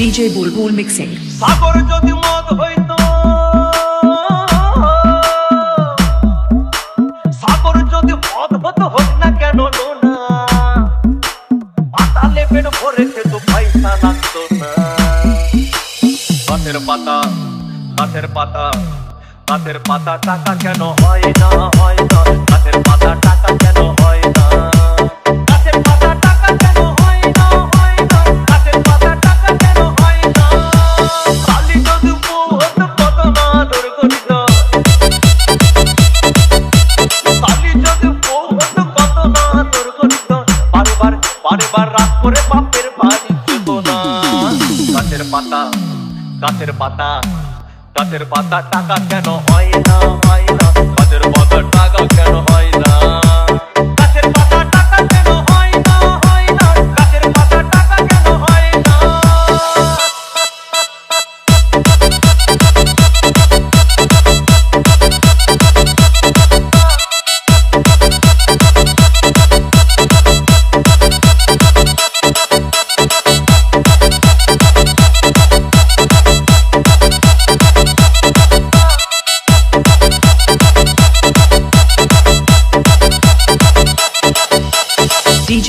DJ Bulbul Mixing. সাগর যদি মদ হইতো, সাগর যদি মদ হতো, হোক না কেন পাতালে পেট ভরে খেতো, পয়সা লাগতো না। গাছের পাতা গাছের পাতা গাছের পাতা টাকা কেন হয় না হয় না। গাছের পাতা টাকা কেন বারবার রাত করে বাপের বাড়ি না। গাছের পাতা গাছের পাতা গাছের পাতা টাকা কেন হয় না?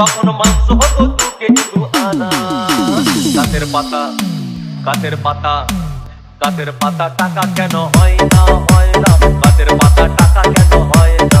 তখন মাংস হতো কেজি দু আনা। কাতের পাতা কাতের পাতা কাতের পাতা টাকা কেন হয় না হয় না। কাতের পাতা টাকা কেন হয় না?